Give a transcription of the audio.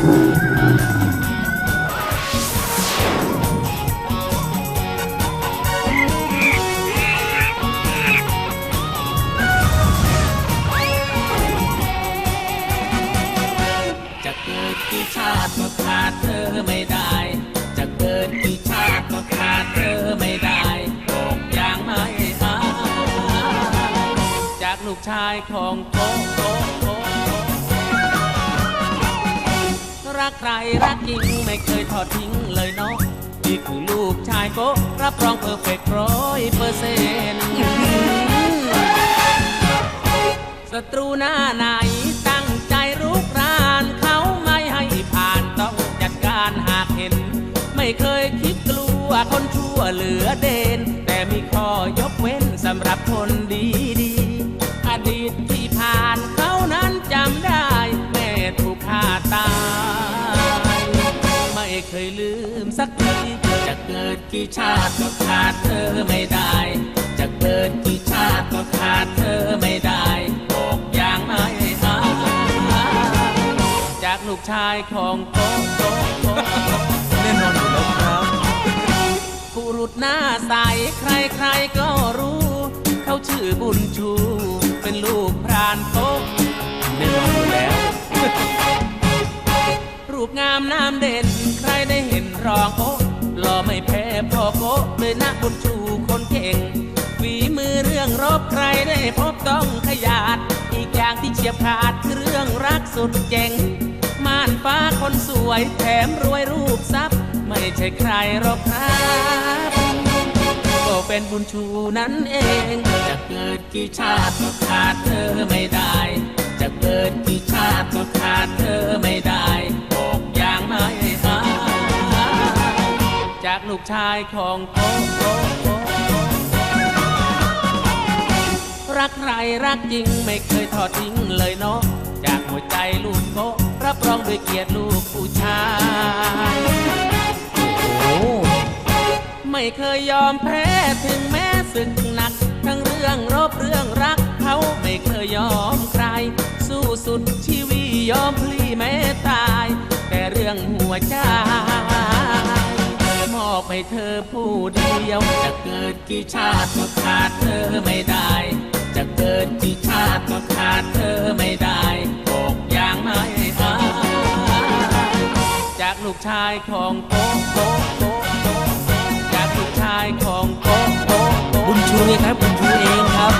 จะเกิดกี่ชาติก็ขาดเธอไม่ได้ จะเกิดกี่ชาติก็ขาดเธอไม่ได้โกอย่างไม่อายจากลูกชายของโกโกโก รักใครรักจริงไม่เคยทอดทิ้งเลยเนาะนี่คือลูกชายโกรับรองเพอร์เฟกร้อยเปอร์เซ็นต์ศัตรูหน้าไหนตั้งใจรุกรานเขาไม่ให้ผ่านต้องจัดการหากเห็น ไม่เคยคิดกลัวคนชั่วเหลือเด่นแต่มีข้อยกเว้นสำหรับคนดี เคยลืมสักทีจะเกิดกี่ชาติก็ขาดเธอไม่ได้ จะเกิดกี่ชาติก็ขาดเธอไม่ได้บอกอย่างไม่อาจากลูกชายของโกโกโกแน่นอนอยู่แล้วครับผู้รุดหน้าใสใครๆก็รู้ เขาชื่อบุญชู เป็นลูกพรานโกแน่นอนอยู่แล้ว รูปงามน้ำเด่น ใครได้เห็นรองโอ๊ะหล่อไม่แพ้พ่อโกเลยนะบุญชูคนเก่งฝีมือเรื่องรบใครได้พบต้องขยาด อีกอย่างที่เฉียบขาดคือเรื่องรักสุดเจ๋ง ม่านฟ้าคนสวยแถมรวยรูปทรัพย์ ไม่ใช่ใครหรอกครับก็เป็นบุญชูนั่นเอง จะเกิดกี่ชาติก็ขาดเธอไม่ได้ จะเกิดกี่ชาติก็ขา จากลูกชายของโกโกโกรักใครรักจริงไม่เคยทอดทิ้งเลยเนาะจากหัวใจลูกโกรับรองด้วยเกียรติลูกผู้ชายโอ้ไม่เคยยอมแพ้ถึงแม้ศึกหนัก ทั้งเรื่องรบเรื่องรักเขาไม่เคยยอมใคร สู้สุดชีวิตยอมพลีแม้ตาย แต่เรื่องหัวใจ อบให้เธอผู้เดียว จะเกิดกี่ชาติก็ขาดเธอไม่ได้ จะเกิดกี่ชาติก็ขาดเธอไม่ได้บอกอย่างไม่อายจากลูกชายของโป๊ะโป๊ะโป๊ะจากลูกชายของโป๊ะโป๊ะบุญชูครับ